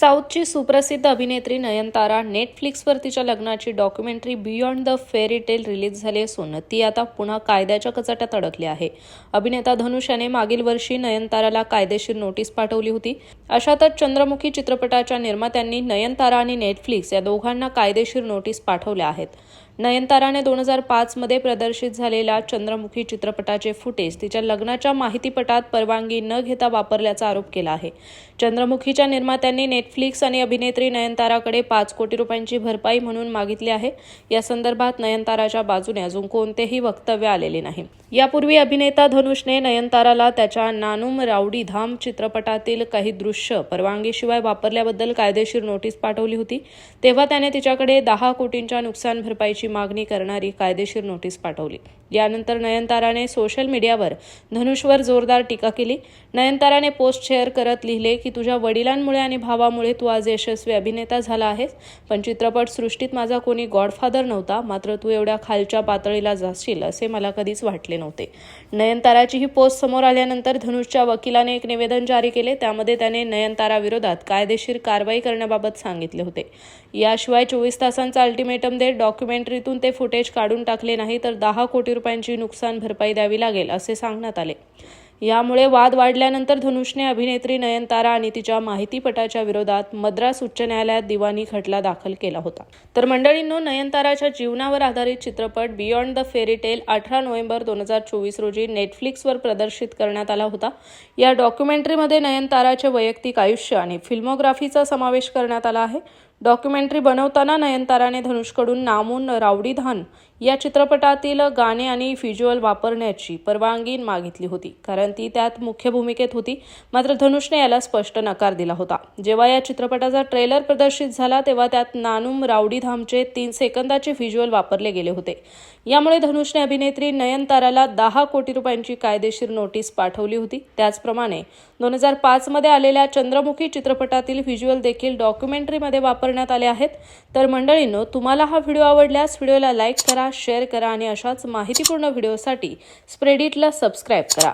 साऊथची सुप्रसिद्ध अभिनेत्री नयनतारा नेटफ्लिक्सवर तिच्या लग्नाची documentary beyond the fairy tale release झाली असून ती आता पुन्हा कायद्याच्या कचाट्यात अडकली आहे. अभिनेता धनुष याने मागील वर्षी नयनताराला कायदेशीर नोटीस पाठवली होती. अशातच चंद्रमुखी चित्रपटाच्या निर्मात्यांनी नयनतारा आणि नेटफ्लिक्स या दोघांना कायदेशीर नोटीस पाठवल्या आहेत. नयनताराने दोन हजार पाचमध्ये प्रदर्शित झालेल्या चंद्रमुखी चित्रपटाचे फुटेज तिच्या लग्नाच्या माहितीपटात परवानगी न घेता वापरल्याचा आरोप केला आहे. चंद्रमुखीच्या निर्मात्यांनी नेटफ्लिक्स आणि अभिनेत्री नयनताराकडे पाच कोटी रुपयांची भरपाई म्हणून मागितली आहे. या संदर्भात नयनताराच्या बाजूने अजून कोणतेही वक्तव्य आलेले नाही. यापूर्वी अभिनेता धनुषने नयनताराला त्याच्या नानुम रावडी धाम चित्रपटातील काही दृश्य परवानगीशिवाय वापरल्याबद्दल कायदेशीर नोटीस पाठवली होती. तेव्हा त्याने तिच्याकडे दहा कोटींच्या नुकसान भरपाईची मागणी करणारी कायदेशीर नोटीस पाठवली. यानंतर नयनताराने सोशल मीडियावर धनुषवर जोरदार टीका केली. नयनताराने पोस्ट शेअर करत लिहिले की तुझ्या वडिलांमुळे आणि भावामुळे तू आज यशस्वी अभिनेता झाला आहेस. पण चित्रपट सृष्टीत माझा कोणी गॉडफादर नव्हता. मात्र तू एवढ्या खालच्या पातळीला जाशील असे मला कधीच वाटले नव्हते. नयनताराची ही पोस्ट समोर आल्यानंतर धनुषच्या वकिलाने एक निवेदन जारी केले. त्यामध्ये त्याने नयनताराविरोधात कायदेशीर कारवाई करण्याबाबत सांगितले होते. याशिवाय चोवीस तासांचा अल्टिमेटम देत डॉक्युमेंटरीतून ते फुटेज काढून टाकले नाही तर दहा कोटी रुपयांची नुकसान भरपाई द्यावी लागेल असे सांगण्यात आले. यामुळे वाद वाढल्यानंतर धनुषने अभिनेत्री नयनतारा आणि तिच्या माहितीपटाच्या विरोधात मद्रास उच्च न्यायालयात दिवाणी खटला दाखल केला होता. तर मंडळींनो नयनताराच्या जीवनावर आधारित चित्रपट बियॉन्ड द फेरी टेल अठरा नोव्हेंबर दोन हजार चोवीस रोजी नेटफ्लिक्सवर प्रदर्शित करण्यात आला होता. या डॉक्युमेंटरीमध्ये नयनताराचे वैयक्तिक आयुष्य आणि फिल्मोग्राफीचा समावेश करण्यात आला आहे. डॉक्युमेंटरी बनवताना नयनताराने धनुषकडून नामून रावडी धान या चित्रपटातील गाणे आणि व्हिज्युअल वापरण्याची परवानगी मागितली होती. कारण ती त्यात मुख्य भूमिकेत होती. मात्र धनुषने याला स्पष्ट नकार दिला होता. जेव्हा या चित्रपटाचा ट्रेलर प्रदर्शित झाला तेव्हा त्यात नानूम रावडी धामचे तीन सेकंदाचे व्हिज्युअल वापरले गेले होते. यामुळे धनुषने अभिनेत्री नयनताराला दहा कोटी रुपयांची कायदेशीर नोटीस पाठवली होती. त्याचप्रमाणे दोन हजार पाचमध्ये आलेल्या चंद्रमुखी चित्रपटातील व्हिज्युअल देखील डॉक्युमेंटरीमध्ये वापर करण्यात आले आहेत. तर मंडळींनो तुम्हाला हा व्हिडिओ आवडल्यास व्हिडिओला लाईक करा शेअर करा आणि अशाच माहितीपूर्ण व्हिडिओसाठी स्प्रेडिटला सबस्क्राईब करा.